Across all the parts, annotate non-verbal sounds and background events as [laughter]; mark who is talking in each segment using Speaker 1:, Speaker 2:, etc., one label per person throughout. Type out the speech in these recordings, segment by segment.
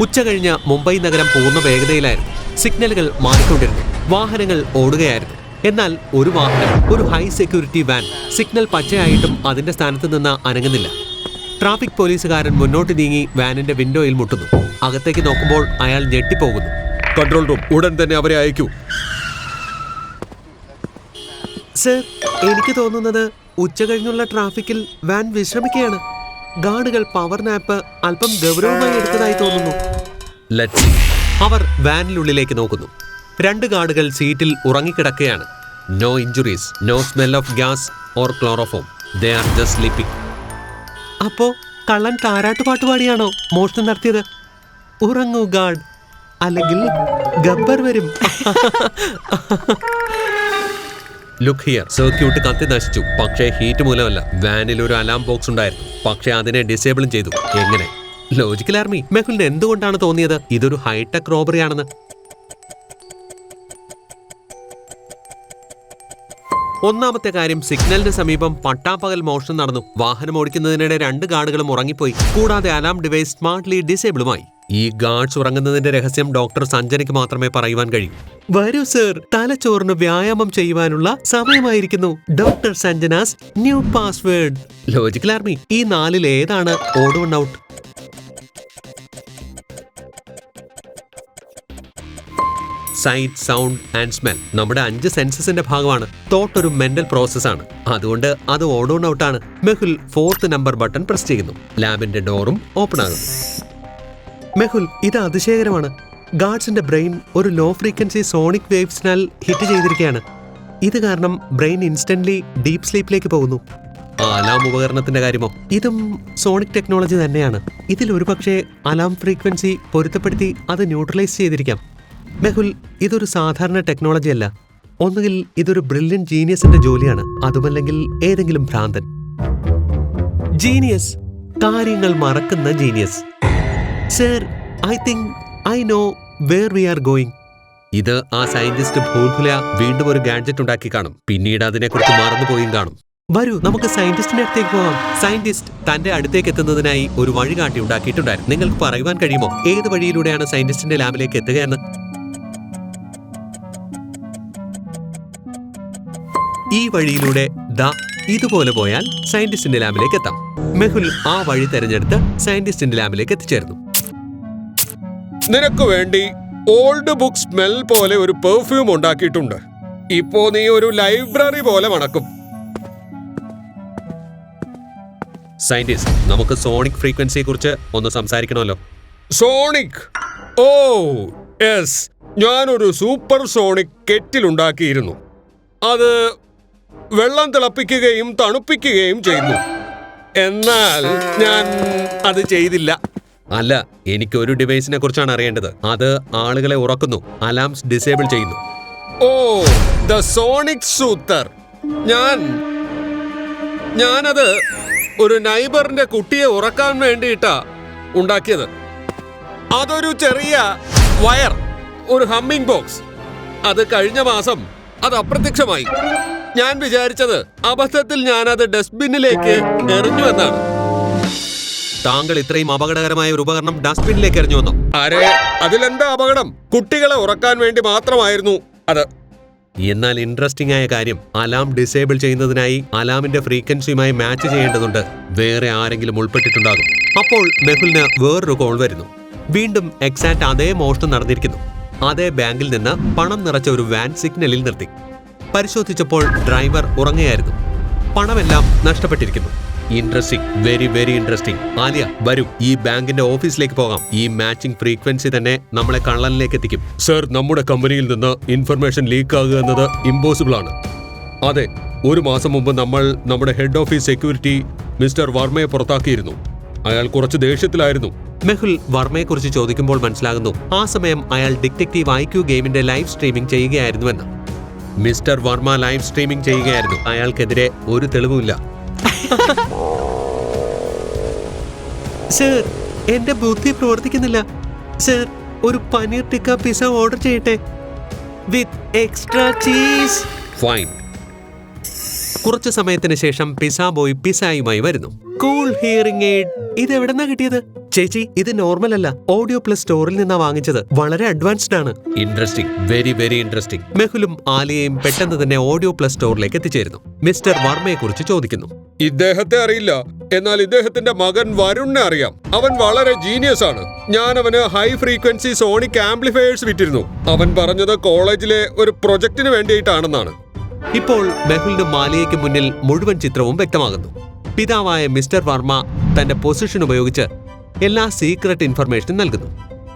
Speaker 1: ഉച്ച കഴിഞ്ഞ് മുംബൈ നഗരം പൂർണ വേഗതയിലായിരുന്നു. സിഗ്നലുകൾ മാറിക്കൊണ്ടിരുന്നു. വാഹനങ്ങൾ ഓടുകയായിരുന്നു. എന്നാൽ ഒരു വാഹനം ഒരു ഹൈ സെക്യൂരിറ്റി വാൻ സിഗ്നൽ പച്ചയായിട്ടും അതിന്റെ സ്ഥാനത്ത് നിന്ന് അനങ്ങുന്നില്ല. ട്രാഫിക് പോലീസുകാരൻ മുന്നോട്ട് നീങ്ങി വാനിന്റെ വിൻഡോയിൽ മുട്ടുന്നു. അകത്തേക്ക് നോക്കുമ്പോൾ അയാൾ ഞെട്ടിപ്പോകുന്നു.
Speaker 2: കൺട്രോൾ റൂം ഉടൻ തന്നെ അവരെ അയക്കൂ.
Speaker 1: സർ എനിക്ക് തോന്നുന്നത് ഉച്ച കഴിഞ്ഞുള്ള ട്രാഫിക്കിൽ വാൻ വിശ്രമിക്കുകയാണ്. ഗാർഡുകൾ പവർ നാപ്പ് അല്പം ഗൗരവമായി എടുത്തതായി തോന്നുന്നു. അവർ വാനിനുള്ളിലേക്ക് നോക്കുന്നു. രണ്ട് ഗാർഡുകൾ സീറ്റിൽ ഉറങ്ങിക്കിടക്കുകയാണ്. No injuries no smell of gas or chloroform they are just sleeping അപ്പോ കള്ളൻ താരാട്ടുപാട്ട് പാടിയാണോ മോഷണം നടത്തിയത്? ഉറങ്ങൂ ഗാർഡ് അല്ലെങ്കിൽ ഗബ്ബർ വരും. [laughs] ലുക്ക് ഹിയർ സർക്യൂട്ട് കത്തി നശിച്ചു. പക്ഷേ ഹീറ്റ് മൂലമല്ല. വാനിൽ ഒരു അലാം ബോക്സ് ഉണ്ടായിരുന്നു. പക്ഷേ അതിനെ ഡിസേബിളും ചെയ്തു. എങ്ങനെ? ലോജിക്കൽ ആർമി മെഹുലിന് എന്തുകൊണ്ടാണ് തോന്നിയത്? ഇതൊരു ഹൈടെക് റോബറി ആണെന്ന്. ഒന്നാമത്തെ കാര്യം സിഗ്നലിന് സമീപം പട്ടാപ്പകൽ മോഷണം നടന്നു. വാഹനം ഓടിക്കുന്നതിനിടെ രണ്ട് ഗാർഡുകളും ഉറങ്ങിപ്പോയി. കൂടാതെ അലാം ഡിവൈസ് സ്മാർട്ട്ലി ഡിസേബിളുമായി ഈ ഗാർഡ്സ് ഉറങ്ങുന്നതിന്റെ രഹസ്യം ഡോക്ടർ സഞ്ജനയ്ക്ക് മാത്രമേ പറയുവാൻ കഴിയൂ. വരൂ സർ. തലച്ചോറിന് വ്യായാമം ചെയ്യുവാനുള്ള സമയമായിരിക്കുന്നു. Doctor Sanjana's new password. Logical army. ഈ നാലിൽ ഏതാണ്? Odd one out. Sight sound and smell നമ്മുടെ അഞ്ച് സെൻസസിന്റെ ഭാഗമാണ്. തോട്ട് ഒരു മെന്റൽ പ്രോസസ് ആണ്. അതുകൊണ്ട് അത് ഓൺ ഓൺ ഔട്ട് ആണ് Mehul fourth number button press ചെയ്യുന്നു. ലാബിന്റെ ഡോറും ഓപ്പൺ ആകുന്നു. മെഹുൽ ഇത് അതിശയകരമാണ്. ഗാഡ്സിന്റെ ബ്രെയിൻ ഒരു ലോ ഫ്രീക്വൻസി സോണിക് വേവ്സിനാൽ ഹിറ്റ് ചെയ്തിരിക്കുകയാണ്. ഇത് കാരണം ബ്രെയിൻ ഇൻസ്റ്റന്റ്ലി ഡീപ് സ്ലീപ്പിലേക്ക് പോകുന്നു. അലാം ഉപകരണത്തിന്റെ കാര്യമോ? ഇതും സോണിക് ടെക്നോളജി തന്നെയാണ്. ഇതിൽ ഒരുപക്ഷെ അലാം ഫ്രീക്വൻസി പൊരുത്തപ്പെടുത്തി അത് ന്യൂട്രലൈസ് ചെയ്തിരിക്കാം. മെഹുൽ ഇതൊരു സാധാരണ ടെക്നോളജി അല്ല. ഒന്നുകിൽ ഇതൊരു ബ്രില്യൻ ജീനിയസിന്റെ ജോലിയാണ് അതുമല്ലെങ്കിൽ ഏതെങ്കിലും ഭ്രാന്തൻ. ജീനിയസ് കാര്യങ്ങൾ മറക്കുന്ന genius. Sir I think I know where we are going ഇത് ആ സയന്റിസ്റ്റ് ഭൂൽഭുല വീണ്ടും ഒരു ഗാഡ്ജറ്റ് ഉണ്ടാക്കി കാണും. പിന്നീട് അതിനെക്കുറിച്ച് മറന്നുപോയും കാണും. വരൂ നമുക്ക് സയന്റിസ്റ്റിന്റെ അടുത്തേക്ക് പോവാം. സയന്റിസ്റ്റ് തന്റെ അടുത്തേക്ക് എത്തുന്നതിനായി ഒരു വഴി വഴികാട്ടി ഉണ്ടാക്കിയിട്ടുണ്ടായിരുന്നു. നിങ്ങൾക്ക് പറയുവാൻ കഴിയുമോ? ഏത് വഴിയിലൂടെയാണ് സയന്റിസ്റ്റിന്റെ ലാബിലേക്ക് എത്തുക എന്ന്? ഈ വഴിയിലൂടെ ദാ ഇതുപോലെ പോയാൽ സയന്റിസ്റ്റിന്റെ ലാബിലേക്ക് എത്താം. മെഹുൽ ആ വഴി തെരഞ്ഞെടുത്ത് സയന്റിസ്റ്റിന്റെ ലാബിലേക്ക് എത്തിച്ചേർന്നു
Speaker 2: നിനക്ക് വേണ്ടി ഓൾഡ് ബുക്ക് സ്മെൽ പോലെ ഒരു പെർഫ്യൂം ഉണ്ടാക്കിയിട്ടുണ്ട്. ഇപ്പോ നീ ഒരു ലൈബ്രറി പോലെ മണക്കും.
Speaker 1: സയന്റിസ്റ്റ് നമുക്ക് സോണിക് ഫ്രീക്വൻസിയെ കുറിച്ച് ഒന്ന് സംസാരിക്കണമല്ലോ.
Speaker 2: സോണിക്? Oh yes. ഞാനൊരു സൂപ്പർ സോണിക് കെറ്റിൽ ഉണ്ടാക്കിയിരുന്നു. അത് വെള്ളം തിളപ്പിക്കുകയും തണുപ്പിക്കുകയും ചെയ്യുന്നു. എന്നാൽ ഞാൻ അത് ചെയ്തില്ല.
Speaker 1: അല്ല എനിക്ക് ഒരു ഡിവൈസിനെ കുറിച്ചാണ് അറിയേണ്ടത്. അത് ആളുകളെ ഉറക്കുന്നു അലാംസ് ഡിസേബിൾ ചെയ്യുന്നു.
Speaker 2: ഓ ദ സോണിക് സൂത്തർ ഞാൻ ഞാനത് ഒരു നൈബറിന്റെ കുട്ടിയെ ഉറക്കാൻ വേണ്ടിയിട്ടാ ഉണ്ടാക്കിയത്. അതൊരു ചെറിയ വയർ ഒരു ഹമ്മിങ് ബോക്സ് അത് കഴിഞ്ഞ മാസം അത് അപ്രത്യക്ഷമായി. ഞാൻ വിചാരിച്ചത് അബദ്ധത്തിൽ ഞാനത് ഡസ്റ്റ്ബിന്നിലേക്ക് എറിഞ്ഞു എന്നാണ്.
Speaker 1: താങ്കൾ ഇത്രയും അപകടകരമായ ഒരു ഉപകരണം ഡസ്റ്റ്ബിന്നിലേക്ക് എറിഞ്ഞു വന്നു.
Speaker 2: അരെ അതിലെന്താ അപകടം? കുട്ടികളെ ഉറക്കാൻ വേണ്ടി മാത്രമായിരുന്നു അത്.
Speaker 1: എന്നാൽ ഇൻട്രസ്റ്റിംഗ് ആയ കാര്യം അലാം ഡിസേബിൾ ചെയ്യുന്നതിനായി അലാമിന്റെ ഫ്രീക്വൻസിയുമായി മാച്ച് ചെയ്യേണ്ടതുണ്ട്. വേറെ ആരെങ്കിലും ഉൾപ്പെട്ടിട്ടുണ്ടാകും. അപ്പോൾ മെഹുലിന് വേറൊരു കോൾ വരുന്നു. വീണ്ടും എക്സാക്ട് അതേ മോഷണം നടന്നിരിക്കുന്നു. അതേ ബാങ്കിൽ നിന്ന് പണം നിറച്ച ഒരു വാൻ സിഗ്നലിൽ നിർത്തി. പരിശോധിച്ചപ്പോൾ ഡ്രൈവർ ഉറങ്ങുകയായിരുന്നു. പണമെല്ലാം നഷ്ടപ്പെട്ടിരിക്കുന്നു. Interesting very very interesting Alia വരും. ഈ ബാങ്കിന്റെ ഓഫീസിലേക്ക് പോകാം. ഈ മാച്ചിങ് ഫ്രീക്വൻസി തന്നെ നമ്മളെ കള്ളനിലേക്ക് എത്തിക്കും.
Speaker 2: സർ നമ്മുടെ കമ്പനിയിൽ നിന്ന് ഇൻഫർമേഷൻ ലീക്ക് ആകുക എന്നത് ഇമ്പോസിബിൾ ആണ്. അതെ ഒരു മാസം മുമ്പ് നമ്മൾ നമ്മുടെ ഹെഡ് ഓഫീസ് സെക്യൂരിറ്റി മിസ്റ്റർ വർമ്മയെ പുറത്താക്കിയിരുന്നു. അയാൾ കുറച്ച് ദേഷ്യത്തിലായിരുന്നു.
Speaker 1: മെഹുൽ വർമ്മയെക്കുറിച്ച് ചോദിക്കുമ്പോൾ മനസ്സിലാകുന്നു ആ സമയം അയാൾ ഡിറ്റക്റ്റീവ് ഐക്യു ക്യു ഗെയിമിന്റെ ലൈവ് സ്ട്രീമിംഗ് ചെയ്യുകയായിരുന്നുവെന്ന്. മിസ്റ്റർ വർമ്മ ലൈവ് സ്ട്രീമിംഗ് ചെയ്യുകയായിരുന്നു. അയാൾക്കെതിരെ ഒരു തെളിവുമില്ല. സർ എന്റെ ബുദ്ധി പ്രവർത്തിക്കുന്നില്ല. സർ ഒരു പനീർ ടിക്ക പിസ ഓർഡർ ചെയ്യട്ടെ? വിത്ത് എക്സ്ട്രാ ചീസ്. ഫൈൻ കുറച്ചു സമയത്തിന് ശേഷം പിസ ബോയ് പിസായുമായി വരുന്നു. കൂൾ ഹിയറിംഗ് എയ്ഡ് ഇത് എവിടെന്നാ കിട്ടിയത്? ചേച്ചി ഇത് നോർമൽ അല്ല. ഓഡിയോ പ്ലസ് സ്റ്റോറിൽ നിന്നാ വാങ്ങിച്ചത്. വളരെ അഡ്വാൻസ്ഡ് ആണ്. ഇൻട്രസ്റ്റിംഗ് വെരി വെരി ഇൻട്രസ്റ്റിംഗ് മെഹുലും ആലിയയും പെട്ടെന്ന് തന്നെ ഓഡിയോ പ്ലസ് സ്റ്റോറിലേക്ക് എത്തിച്ചേരുന്നു. മിസ്റ്റർ വർമ്മയെ കുറിച്ച് ചോദിക്കുന്നു.
Speaker 2: ഇദ്ദേഹത്തെ അറിയില്ല. എന്നാൽ ഇദ്ദേഹത്തിന്റെ മകൻ വരുണിനെ അറിയാം. അവൻ വളരെ ജീനിയസ് ആണ്. ഞാൻ അവന് ഹൈ ഫ്രീക്വൻസി സോണിക് ആംപ്ലിഫയേഴ്സ് വിറ്റിരുന്നു. അവൻ പറഞ്ഞത് കോളേജിലെ ഒരു പ്രൊജക്ടിന് വേണ്ടിയിട്ടാണെന്നാണ്.
Speaker 1: ഇപ്പോൾ മെഹുലിനും മാലിയയ്ക്ക് മുന്നിൽ മുഴുവൻ ചിത്രവും വ്യക്തമാകുന്നു. പിതാവായ മിസ്റ്റർ വർമ്മ തന്റെ പൊസിഷൻ ഉപയോഗിച്ച് എല്ലാ സീക്രട്ട് ഇൻഫർമേഷനും നൽകുന്നു.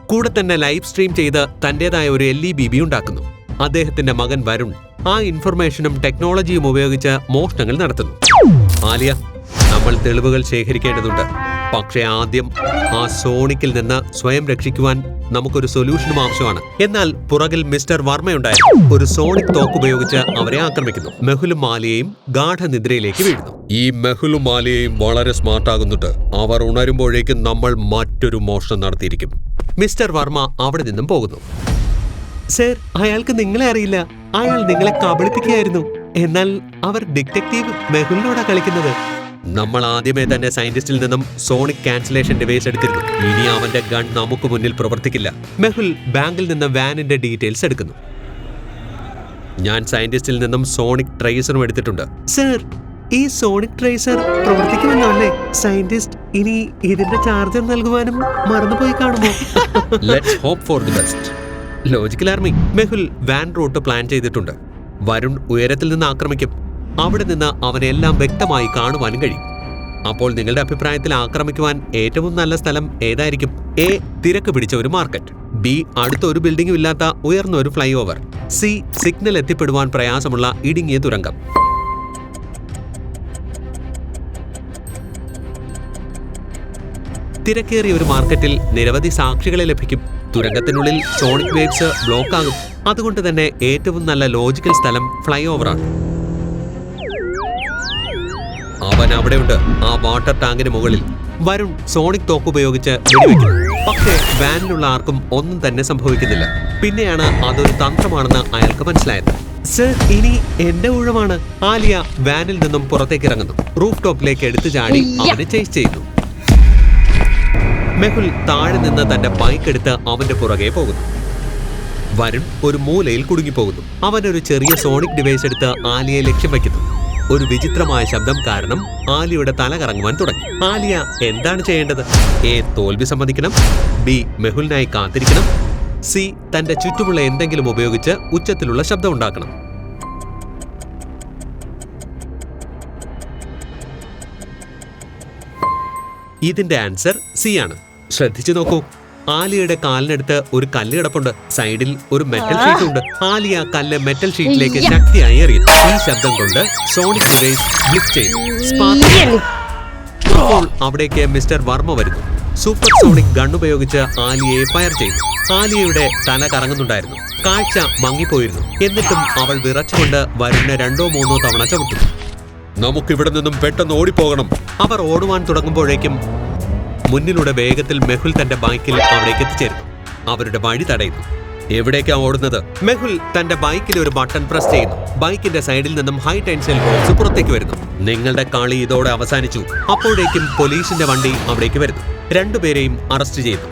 Speaker 1: കൂടെ തന്നെ ലൈവ് സ്ട്രീം ചെയ്ത് തന്റേതായ ഒരു എൽ ഇ ബി ബി ഉണ്ടാക്കുന്നു. അദ്ദേഹത്തിന്റെ മകൻ വരുൺ ആ ഇൻഫർമേഷനും ടെക്നോളജിയും ഉപയോഗിച്ച് മോഷണങ്ങൾ നടത്തുന്നു. ആലിയ നമ്മൾ തെളിവുകൾ ശേഖരിക്കേണ്ടതുണ്ട്. പക്ഷേ ആദ്യം ആ സോണിക്കിൽ നിന്ന് സ്വയം രക്ഷിക്കുവാൻ നമുക്കൊരു സൊല്യൂഷനും ആവശ്യമാണ്. എന്നാൽ പുറകിൽ മിസ്റ്റർ വർമ്മയുണ്ടായിരുന്നു ഒരു സോണിക് തോക്ക് ഉപയോഗിച്ച് അവരെ ആക്രമിക്കുന്നു. മെഹുലും മാലിയയും ഗാഠനിദ്രയിലേക്ക് വീഴുന്നു.
Speaker 2: ഈ മെഹുലും മാലിയയും വളരെ സ്മാർട്ട് ആകുന്നുണ്ട്. അവർ ഉണരുമ്പോഴേക്കും നമ്മൾ മറ്റൊരു മോഷണം നടത്തിയിരിക്കും.
Speaker 1: മിസ്റ്റർ വർമ്മ അവിടെ നിന്നും പോകുന്നു. സർ അയാൾക്ക് നിങ്ങളെ അറിയില്ല. അയാൾ നിങ്ങളെ കബളിപ്പിക്കുകയായിരുന്നു. എന്നാൽ അവർ ഡിറ്റക്റ്റീവ് മെഹുലിനോടാ കളിക്കുന്നത്. നമ്മൾ ആദ്യമേ തന്നെ സയന്റിസ്റ്റിൽ നിന്നും സോണിക് കാൻസലേഷൻ ഡിവൈസ് എടുത്തിരുന്നു. ഇനി അവന്റെ ഗൺ നമുക്ക് മുന്നിൽ പ്രവർത്തിക്കില്ല. മെഹുൽ ബാങ്കിൽ നിന്ന് വാനിന്റെ ഡീറ്റെയിൽസ് എടുക്കുന്നു. ഞാൻ സയന്റിസ്റ്റിൽ നിന്നും സോണിക് ട്രേസറും എടുത്തിട്ടുണ്ട്. സർ ഈ സോണിക് ട്രേസർ പ്രവർത്തിക്കുമല്ലോ സയന്റിസ്റ്റ് ഇനി ഇതിന്റെ ചാർജർ നൽകുവാനും മറന്നുപോയി കാണുമോ?
Speaker 2: Let's hope for the best
Speaker 1: logical army Mehul van route plan ചെയ്തിട്ടുണ്ട്. വരുൺ ഉയരത്തിൽ നിന്ന് ആക്രമിക്കും. അവിടെ നിന്ന് അവനെല്ലാം വ്യക്തമായി കാണുവാനും കഴിയും. അപ്പോൾ നിങ്ങളുടെ അഭിപ്രായത്തിൽ ആക്രമിക്കുവാൻ ഏറ്റവും നല്ല സ്ഥലം ഏതായിരിക്കും? എ തിരക്ക് പിടിച്ച ഒരു മാർക്കറ്റ്. ബി അടുത്ത ഒരു ബിൽഡിംഗും ഇല്ലാത്ത ഉയർന്ന ഒരു ഫ്ലൈ ഓവർ സി സിഗ്നൽ എത്തിപ്പെടുവാൻ പ്രയാസമുള്ള ഇടുങ്ങിയ തുരങ്കം. തിരക്കേറിയ ഒരു മാർക്കറ്റിൽ നിരവധി സാക്ഷികളെ ലഭിക്കും. തുരങ്കത്തിനുള്ളിൽ സോണിക് വേവ്സ് ബ്ലോക്ക് ആകും അതുകൊണ്ട് തന്നെ ഏറ്റവും നല്ല ലോജിക്കൽ സ്ഥലം ഫ്ലൈ ഓവറാണ് അവൻ അവിടെയുണ്ട്. ആ വാട്ടർ ടാങ്കിന് മുകളിൽ. വരുൺ സോണിക് തോക്ക് ഉപയോഗിച്ച് വെടിവെക്കും. പക്ഷേ വാനിലുള്ള ആർക്കും ഒന്നും തന്നെ സംഭവിക്കുന്നില്ല. പിന്നെയാണ് അതൊരു തന്ത്രമാണെന്ന് അയാൾക്ക് മനസ്സിലായത്. സർ ഇനി എന്റെ ഊഴമാണ് ആലിയ വാനിൽ നിന്നും പുറത്തേക്ക് ഇറങ്ങുന്നു. റൂഫ് ടോപ്പിലേക്ക് എടുത്തു ചാടി അവനെ ചേസ് ചെയ്യുന്നു. മെഹുൽ താഴെ നിന്ന് തന്റെ ബൈക്ക് എടുത്ത് അവന്റെ പുറകെ പോകുന്നു. വരുൺ ഒരു മൂലയിൽ കുടുങ്ങിപ്പോകുന്നു. അവൻ ഒരു ചെറിയ സോണിക് ഡിവൈസ് എടുത്ത് ആലിയെ ലക്ഷ്യം വയ്ക്കുന്നു. ഒരു വിചിത്രമായ ശബ്ദം കാരണം ആലിയുടെ തല കറങ്ങുവാൻ തുടങ്ങി. ആലിയ എന്താണ് ചെയ്യേണ്ടത്? എ തോൽവി സമ്മതിക്കണം. ബി മെഹുലിനായി കാത്തിരിക്കണം. സി തന്റെ ചുറ്റുമുള്ള എന്തെങ്കിലും ഉപയോഗിച്ച് ഉച്ചത്തിലുള്ള ശബ്ദം ഉണ്ടാക്കണം. ഇതിന്റെ ആൻസർ സി ആണ്. ശ്രദ്ധിച്ചു നോക്കൂ. ആലിയയുടെ കാലിനടുത്ത് ഒരു കല്ല് കിടപ്പുണ്ട്. സൈഡിൽ ഒരു മെറ്റൽ ഷീറ്റ് ഉണ്ട്. ആലിയ കല്ല് മെറ്റൽ ഷീറ്റിലേക്ക് ശക്തിയായി എറിയും. ഈ ശബ്ദം കൊണ്ട് സോണിക് ഡിവൈസ് ബ്ലിക് ചെയ്യും. അപ്പോൾ അവിടേക്ക് മിസ്റ്റർ വർമ്മ വരുന്നു. സൂപ്പർ സോണിക് ഗൺ ഉപയോഗിച്ച് ആലിയയെ ഫയർ ചെയ്യുന്നു ആലിയയുടെ തല കറങ്ങുന്നുണ്ടായിരുന്നു. കാഴ്ച മങ്ങിപ്പോയിരുന്നു. എന്നിട്ടും അവൾ വിറച്ചുകൊണ്ട് വരുന്ന രണ്ടോ മൂന്നോ തവണ ചവിട്ടുന്നു.
Speaker 2: നമുക്കിവിടെ നിന്നും പെട്ടെന്ന് ഓടിപ്പോകണം.
Speaker 1: അവർ ഓടുവാൻ തുടങ്ങുമ്പോഴേക്കും മുന്നിലൂടെ വേഗത്തിൽ മെഹുൽ തന്റെ ബൈക്കിൽ അവിടേക്ക് എത്തിച്ചേരുന്നു അവരുടെ വഴി തടയുന്നു. എവിടേക്കാ ഓടുന്നത്? മെഹുൽ തന്റെ ബൈക്കിൽ ഒരു ബട്ടൺ പ്രസ് ചെയ്യുന്നു. ബൈക്കിന്റെ സൈഡിൽ നിന്നും ഹൈ ടെൻഷൻ ബോക്സ് പുറത്തേക്ക് വരുന്നു. നിങ്ങളുടെ കളി ഇതോടെ അവസാനിച്ചു. അപ്പോഴേക്കും പോലീസിന്റെ വണ്ടി അവിടേക്ക് വരുന്നു. രണ്ടുപേരെയും അറസ്റ്റ് ചെയ്തു.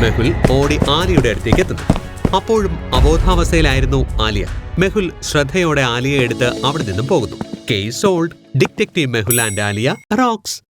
Speaker 1: മെഹുൽ ഓടി ആലിയുടെ അടുത്തേക്ക് എത്തുന്നു. അപ്പോഴും അബോധാവസ്ഥയിലായിരുന്നു ആലിയ. മെഹുൽ ശ്രദ്ധയോടെ ആലിയെ എടുത്ത് അവിടെ നിന്നും പോകുന്നു. Case old detective Mehul and Alia. Rocks